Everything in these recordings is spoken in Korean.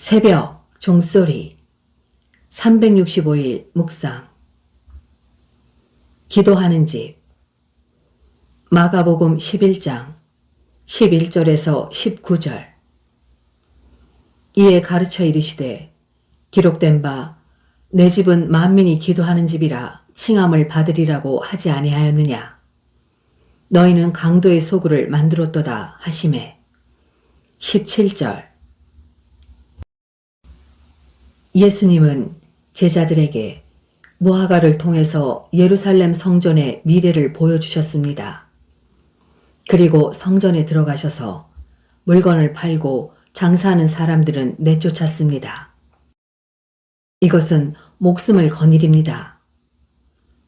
새벽 종소리. 365일 묵상. 기도하는 집. 마가복음 11장 11절에서 19절. 이에 가르쳐 이르시되 기록된 바 내 집은 만민이 기도하는 집이라 칭함을 받으리라고 하지 아니하였느냐? 너희는 강도의 소굴을 만들었도다 하심에. 17절 예수님은 제자들에게 무화과를 통해서 예루살렘 성전의 미래를 보여주셨습니다. 그리고 성전에 들어가셔서 물건을 팔고 장사하는 사람들은 내쫓았습니다. 이것은 목숨을 건 일입니다.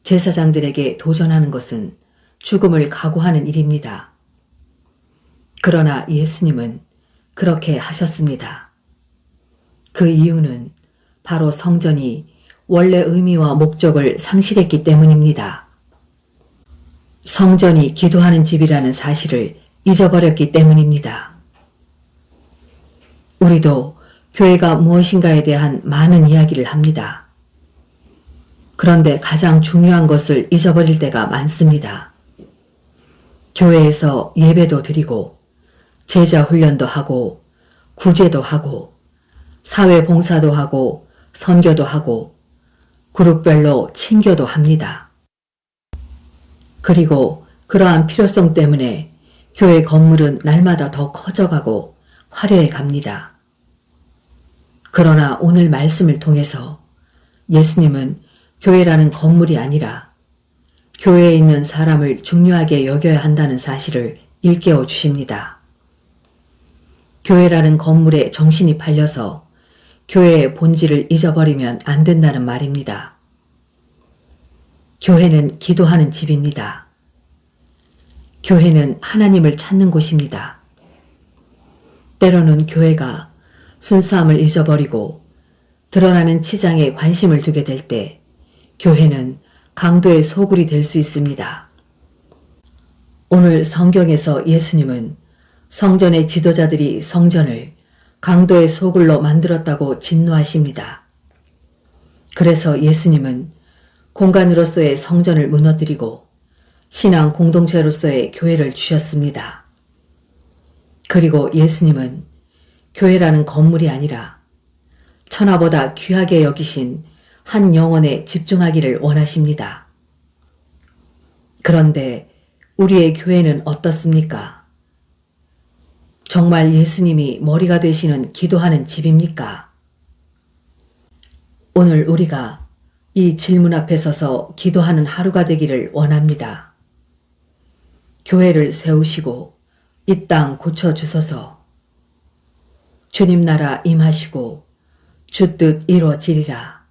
제사장들에게 도전하는 것은 죽음을 각오하는 일입니다. 그러나 예수님은 그렇게 하셨습니다. 그 이유는 바로 성전이 원래 의미와 목적을 상실했기 때문입니다. 성전이 기도하는 집이라는 사실을 잊어버렸기 때문입니다. 우리도 교회가 무엇인가에 대한 많은 이야기를 합니다. 그런데 가장 중요한 것을 잊어버릴 때가 많습니다. 교회에서 예배도 드리고, 제자 훈련도 하고, 구제도 하고, 사회 봉사도 하고, 선교도 하고, 그룹별로 친교도 합니다. 그리고 그러한 필요성 때문에 교회 건물은 날마다 더 커져가고 화려해 갑니다. 그러나 오늘 말씀을 통해서 예수님은 교회라는 건물이 아니라 교회에 있는 사람을 중요하게 여겨야 한다는 사실을 일깨워 주십니다. 교회라는 건물에 정신이 팔려서 교회의 본질을 잊어버리면 안 된다는 말입니다. 교회는 기도하는 집입니다. 교회는 하나님을 찾는 곳입니다. 때로는 교회가 순수함을 잊어버리고 드러나는 치장에 관심을 두게 될 때 교회는 강도의 소굴이 될 수 있습니다. 오늘 성경에서 예수님은 성전의 지도자들이 성전을 강도의 소굴로 만들었다고 진노하십니다. 그래서 예수님은 공간으로서의 성전을 무너뜨리고 신앙 공동체로서의 교회를 주셨습니다. 그리고 예수님은 교회라는 건물이 아니라 천하보다 귀하게 여기신 한 영혼에 집중하기를 원하십니다. 그런데 우리의 교회는 어떻습니까? 정말 예수님이 머리가 되시는 기도하는 집입니까? 오늘 우리가 이 질문 앞에 서서 기도하는 하루가 되기를 원합니다. 교회를 세우시고 이 땅 고쳐주소서 주님 나라 임하시고 주뜻 이루어지리라.